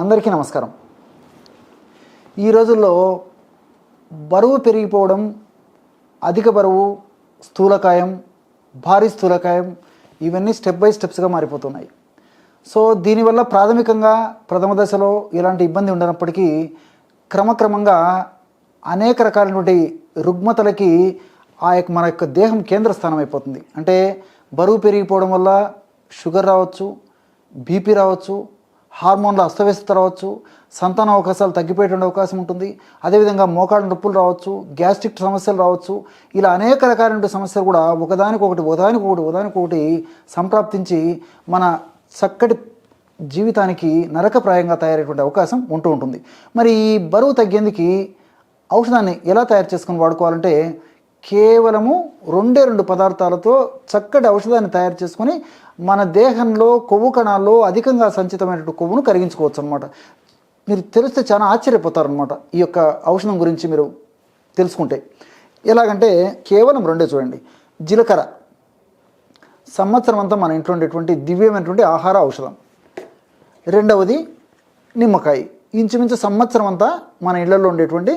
అందరికీ నమస్కారం. ఈ రోజుల్లో బరువు పెరిగిపోవడం అధిక బరువు స్థూలకాయం భారీ స్థూలకాయం ఇవన్నీ స్టెప్ బై స్టెప్స్గా మారిపోతున్నాయి. సో దీనివల్ల ప్రాథమికంగా ప్రథమ దశలో ఇలాంటి ఇబ్బంది ఉండనప్పటికీ క్రమక్రమంగా అనేక రకాలైనటువంటి రుగ్మతలకి ఆ యొక్క మన యొక్క దేహం కేంద్ర స్థానం అయిపోతుంది అంటే బరువు పెరిగిపోవడం వల్ల షుగర్ రావచ్చు బీపీ రావచ్చు హార్మోన్ల అస్తవ్యస్తత రావచ్చు సంతాన అవకాశాలు తగ్గిపోయేటువంటి అవకాశం ఉంటుంది. అదేవిధంగా మోకాళ్ళ నొప్పులు రావచ్చు గ్యాస్ట్రిక్ సమస్యలు రావచ్చు. ఇలా అనేక రకాలైన సమస్యలు కూడా ఒకదానికొకటి ఒకదానికొకటి ఒకదానికొకటి సంప్రాప్తించి మన చక్కటి జీవితానికి నరకప్రాయంగా తయారయ్యేటువంటి అవకాశం ఉంటూ ఉంటుంది. మరి ఈ బరువు తగ్గేందుకు ఔషధాన్ని ఎలా తయారు చేసుకొని వాడుకోవాలంటే కేవలము రెండే రెండు పదార్థాలతో చక్కటి ఔషధాన్ని తయారు చేసుకొని మన దేహంలో కొవ్వు కణాల్లో అధికంగా సంచితమైనటువంటి కొవ్వును కరిగించుకోవచ్చు అనమాట మీరు తెలిస్తే చాలా ఆశ్చర్యపోతారనమాట ఈ యొక్క ఔషధం గురించి మీరు తెలుసుకుంటే. ఎలాగంటే కేవలం రెండే చూడండి. జీలకర్ర. సంవత్సరం అంతా మన ఇంట్లో ఉండేటువంటి దివ్యమైనటువంటి ఆహార ఔషధం. రెండవది నిమ్మకాయ. ఇంచుమించు సంవత్సరం అంతా మన ఇళ్ళలో ఉండేటువంటి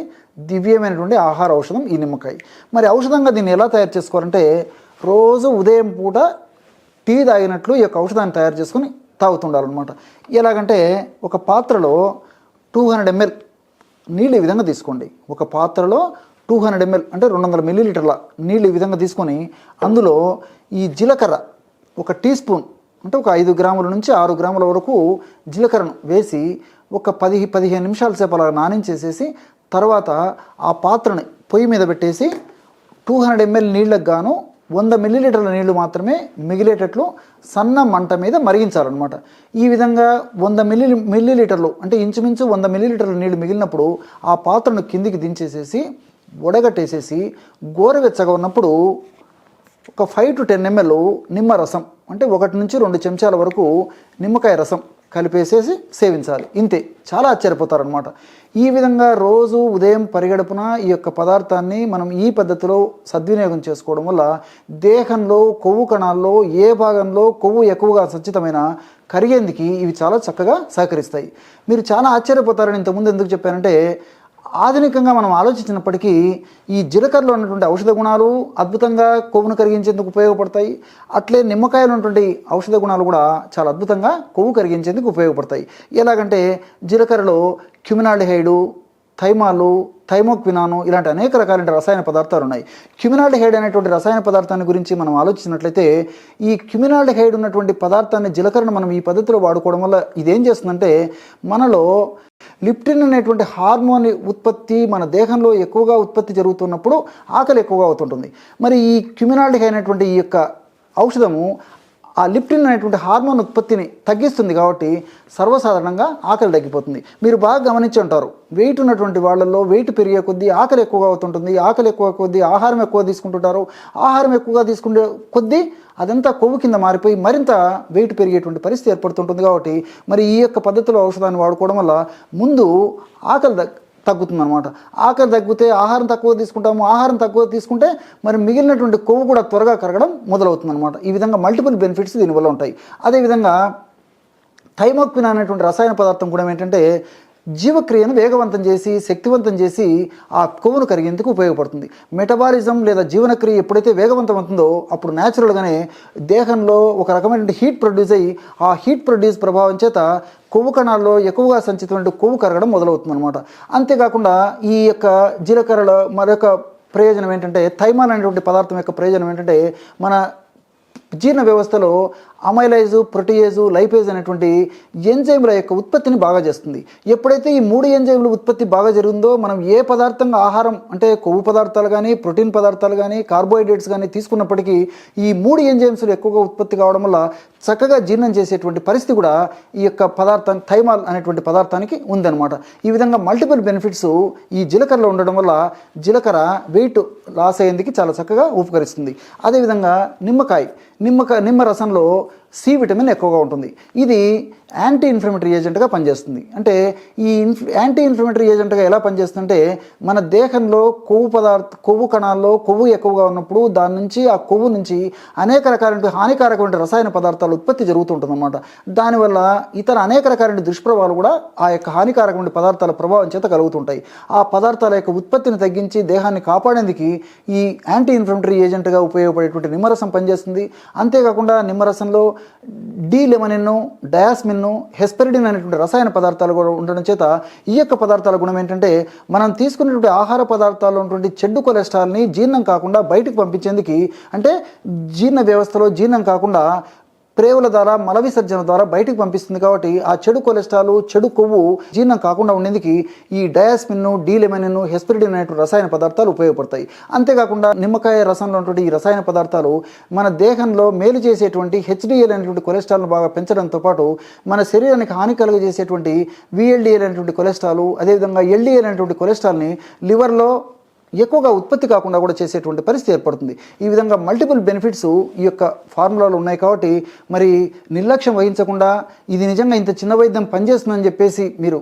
దివ్యమైనటువంటి ఆహార ఔషధం ఈ నిమ్మకాయ. మరి ఔషధంగా దీన్ని ఎలా తయారు చేసుకోవాలంటే రోజు ఉదయం పూట టీ తాగినట్లు ఈ యొక్క ఔషధాన్ని తయారు చేసుకొని తాగుతుండాలన్నమాట. ఎలాగంటే ఒక పాత్రలో టూ హండ్రెడ్ ఎంఎల్ నీళ్ళు ఈ విధంగా తీసుకోండి. ఒక పాత్రలో టూ హండ్రెడ్ ఎంఎల్ అంటే రెండు వందల మిల్లీలీటర్ల నీళ్ళు ఈ విధంగా తీసుకొని అందులో ఈ జీలకర్ర ఒక టీ స్పూన్ అంటే ఒక ఐదు గ్రాముల నుంచి ఆరు గ్రాముల వరకు జీలకర్రను వేసి ఒక పది పదిహేను నిమిషాల సేపు అలా నానించేసేసి తర్వాత ఆ పాత్రని పొయ్యి మీద పెట్టేసి టూ హండ్రెడ్ ఎంఎల్ నీళ్ళకు గాను వంద మిల్లీలీటర్ల నీళ్ళు మాత్రమే మిగిలేటట్లు సన్న మంట మీద మరిగించాలన్నమాట. ఈ విధంగా వంద మిల్లీ మిల్లీలీటర్లు అంటే ఇంచుమించు వంద మిల్లీలీటర్ల నీళ్ళు మిగిలినప్పుడు ఆ పాత్రను కిందికి దించేసేసి వడగట్టేసేసి గోరువెచ్చగా ఉన్నప్పుడు ఒక ఫైవ్ టు టెన్ ఎంఎల్ నిమ్మ రసం అంటే ఒకటి నుంచి రెండు చెంచాల వరకు నిమ్మకాయ రసం కలిపేసేసి సేవించాలి. ఇంతే. చాలా ఆశ్చర్యపోతారనమాట ఈ విధంగా రోజు ఉదయం పరిగడుపున ఈ యొక్క పదార్థాన్ని మనం ఈ పద్ధతిలో సద్వినియోగం చేసుకోవడం వల్ల దేహంలో కొవ్వు కణాల్లో ఏ భాగంలో కొవ్వు ఎక్కువగా సచ్చితమైన కరిగేందుకు ఇవి చాలా చక్కగా సహకరిస్తాయి. మీరు చాలా ఆశ్చర్యపోతారని ఇంతకుముందు ఎందుకు చెప్పానంటే ఆధునికంగా మనం ఆలోచించినప్పటికీ ఈ జీలకర్రలో ఉన్నటువంటి ఔషధ గుణాలు అద్భుతంగా కొవ్వును కరిగించేందుకు ఉపయోగపడతాయి. అట్లే నిమ్మకాయలు ఉన్నటువంటి ఔషధ గుణాలు కూడా చాలా అద్భుతంగా కొవ్వు కరిగించేందుకు ఉపయోగపడతాయి. ఎలాగంటే జీలకర్రలో క్యుమినాల్డిహైడు థైమాలు థైమోక్వినాను ఇలాంటి అనేక రకాలైన రసాయన పదార్థాలు ఉన్నాయి. క్యుమినాల్డిహైడ్ అనేటువంటి రసాయన పదార్థాన్ని గురించి మనం ఆలోచించినట్లయితే ఈ క్యుమినాల్డిహైడ్ ఉన్నటువంటి పదార్థాన్ని జీలకర్రను మనం ఈ పద్ధతిలో వాడుకోవడం వల్ల ఇదేం చేస్తుందంటే మనలో లిప్టిన్ అనేటువంటి హార్మోన్ ఉత్పత్తి మన దేహంలో ఎక్కువగా ఉత్పత్తి జరుగుతున్నప్పుడు ఆకలి ఎక్కువగా అవుతుంటుంది. మరి ఈ క్యుమినాల్డిహైడ్ అయినటువంటి ఈ యొక్క ఔషధము ఆ లిప్టిన్ అనేటువంటి హార్మోన్ ఉత్పత్తిని తగ్గిస్తుంది కాబట్టి సర్వసాధారణంగా ఆకలి తగ్గిపోతుంది. మీరు బాగా గమనించి ఉంటారు. వెయిట్ ఉన్నటువంటి వాళ్ళల్లో వెయిట్ పెరిగే కొద్దీ ఆకలి ఎక్కువగా అవుతుంటుంది. ఆకలి ఎక్కువ కొద్దీ ఆహారం ఎక్కువ తీసుకుంటుంటారు. ఆహారం ఎక్కువగా తీసుకుంటే కొద్దీ అదంతా కొవ్వు కింద మారిపోయి మరింత వెయిట్ పెరిగేటువంటి పరిస్థితి ఏర్పడుతుంటుంది కాబట్టి మరి ఈ యొక్క పద్ధతిలో ఔషధాన్ని వాడుకోవడం వల్ల ముందు ఆకలి తగ్గుతుంది అనమాట ఆకలి తగ్గితే ఆహారం తక్కువ తీసుకుంటాము ఆహారం తక్కువ తీసుకుంటే మరి మిగిలినటువంటి కొవ్వు కూడా త్వరగా కరగడం మొదలవుతుంది అనమాట ఈ విధంగా మల్టిపుల్ బెనిఫిట్స్ దీనివల్ల ఉంటాయి. అదేవిధంగా థైమోక్విన్ అనేటువంటి రసాయన పదార్థం కూడా ఏంటంటే జీవక్రియను వేగవంతం చేసి శక్తివంతం చేసి ఆ కొవ్వును కరిగేందుకు ఉపయోగపడుతుంది. మెటబాలిజం లేదా జీవనక్రియ ఎప్పుడైతే వేగవంతం అవుతుందో అప్పుడు న్యాచురల్గానే దేహంలో ఒక రకమైన హీట్ ప్రొడ్యూస్ అయ్యి ఆ హీట్ ప్రొడ్యూస్ ప్రభావం చేత కొవ్వు కణాల్లో ఎక్కువగా సంచితమైన కొవ్వు కరగడం మొదలవుతుంది అనమాట అంతేకాకుండా ఈ యొక్క జీలకర్రలో మరొక ప్రయోజనం ఏంటంటే థైమాన్ అనేటువంటి పదార్థం యొక్క ప్రయోజనం ఏంటంటే మన జీర్ణ వ్యవస్థలో అమైలైజు ప్రొటియేజు లైపేజ్ అనేటువంటి ఎంజైముల యొక్క ఉత్పత్తిని బాగా చేస్తుంది. ఎప్పుడైతే ఈ మూడు ఎంజైమ్ల ఉత్పత్తి బాగా జరుగుతుందో మనం ఏ పదార్థంగా ఆహారం అంటే కొవ్వు పదార్థాలు కానీ ప్రోటీన్ పదార్థాలు కానీ కార్బోహైడ్రేట్స్ కానీ తీసుకున్నప్పటికీ ఈ మూడు ఎంజైమ్స్లు ఎక్కువగా ఉత్పత్తి కావడం వల్ల చక్కగా జీర్ణం చేసేటువంటి పరిస్థితి కూడా ఈ యొక్క పదార్థం థైమాల్ అనేటువంటి పదార్థానికి ఉందన్నమాట. ఈ విధంగా మల్టిపుల్ బెనిఫిట్స్ ఈ జీలకర్రలో ఉండడం వల్ల జీలకర్ర వెయిట్ లాస్ అయ్యేందుకు చాలా చక్కగా ఉపకరిస్తుంది. అదేవిధంగా నిమ్మకాయ. నిమ్మకాయ నిమ్మ రసంలో సి విటమిన్ ఎక్కువగా ఉంటుంది. ఇది యాంటీ ఇన్ఫ్లమేటరీ ఏజెంట్గా పనిచేస్తుంది. అంటే ఈ యాంటీ ఇన్ఫ్లమేటరీ ఏజెంట్గా ఎలా పనిచేస్తుంటే మన దేహంలో కొవ్వు పదార్థ కొవ్వు కణాల్లో కొవ్వు ఎక్కువగా ఉన్నప్పుడు దాని నుంచి ఆ కొవ్వు నుంచి అనేక రకాలైన హానికారకమైన రసాయన పదార్థాలు ఉత్పత్తి జరుగుతుంటుందన్నమాట. దానివల్ల ఇతర అనేక రకాలైన దుష్ప్రభావాలు కూడా ఆ యొక్క హానికారకమైన పదార్థాల ప్రభావం చేత కలుగుతుంటాయి. ఆ పదార్థాల యొక్క ఉత్పత్తిని తగ్గించి దేహాన్ని కాపాడేందుకు ఈ యాంటీ ఇన్ఫ్లమేటరీ ఏజెంట్గా ఉపయోగపడేటువంటి నిమ్మరసం పనిచేస్తుంది. అంతేకాకుండా నిమ్మరసంలో డి లెమనిన్ను డయాస్మిన్ హెస్పెరిడిన్ అనేటువంటి రసాయన పదార్థాలు కూడా ఉండడం చేత ఈ యొక్క పదార్థాల గుణం ఏంటంటే మనం తీసుకునేటువంటి ఆహార పదార్థాల్లో ఉన్నటువంటి చెడ్డు కొలెస్ట్రాల్ని జీర్ణం కాకుండా బయటకు పంపించేందుకు అంటే జీర్ణ వ్యవస్థలో జీర్ణం కాకుండా ప్రేవుల ద్వారా మల విసర్జన ద్వారా బయటకు పంపిస్తుంది కాబట్టి ఆ చెడు కొలెస్ట్రాల్ చెడు కొవ్వు జీర్ణం కాకుండా ఉండేందుకు ఈ డయాస్మిన్ డీలెమెనిన్ హెస్పిరిడిన్ అనేటువంటి రసాయన పదార్థాలు ఉపయోగపడతాయి. అంతేకాకుండా నిమ్మకాయ రసంలో ఉన్నటువంటి ఈ రసాయన పదార్థాలు మన దేహంలో మేలు చేసేటువంటి హెచ్డిఎల్ అనేటువంటి కొలెస్ట్రాల్ను బాగా పెంచడంతో పాటు మన శరీరానికి హాని కలుగజేసేటువంటి విఎల్డిఎల్ అనేటువంటి కొలెస్ట్రాల్ అదేవిధంగా ఎల్డిఎల్ అనేటువంటి కొలెస్ట్రాల్ని లివర్లో ఎక్కువగా ఉత్పత్తి కాకుండా కూడా చేసేటువంటి పరిస్థితి ఏర్పడుతుంది. ఈ విధంగా మల్టిపుల్ బెనిఫిట్స్ ఈ యొక్క ఫార్ములాలో ఉన్నాయి కాబట్టి మరి నిర్లక్ష్యం వహించకుండా ఇది నిజంగా ఇంత చిన్న వైద్యం పనిచేస్తుందని చెప్పేసి మీరు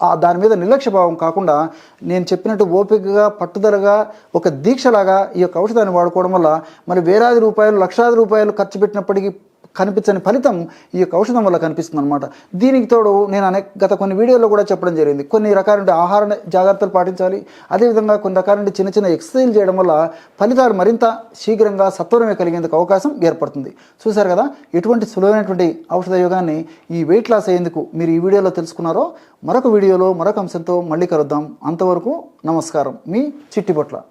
ఆ దాని మీద నిర్లక్ష్య భావం కాకుండా నేను చెప్పినట్టు ఓపికగా పట్టుదలగా ఒక దీక్షలాగా ఈ యొక్క ఔషధాన్ని వాడుకోవడం వల్ల మరి వేలాది రూపాయలు లక్షలాది రూపాయలు ఖర్చు పెట్టినప్పటికీ కనిపించని ఫలితం ఈ యొక్క ఔషధం వల్ల కనిపిస్తుంది అనమాట దీనికి తోడు నేను అనేక గత కొన్ని వీడియోల్లో కూడా చెప్పడం జరిగింది. కొన్ని రకాల ఆహార జాగ్రత్తలు పాటించాలి. అదేవిధంగా కొన్ని రకాల చిన్న చిన్న ఎక్సర్సైజ్ చేయడం వల్ల ఫలితాలు మరింత శీఘ్రంగా సత్వరమే కలిగేందుకు అవకాశం ఏర్పడుతుంది. చూశారు కదా? ఎటువంటి సులువైనటువంటి ఔషధ యోగాన్ని ఈ వెయిట్ లాస్ అయ్యేందుకు మీరు ఈ వీడియోలో తెలుసుకున్నారో మరొక వీడియోలో మరొక అంశంతో మళ్ళీ కలుద్దాం. అంతవరకు నమస్కారం. మీ చిట్టిపొట్ల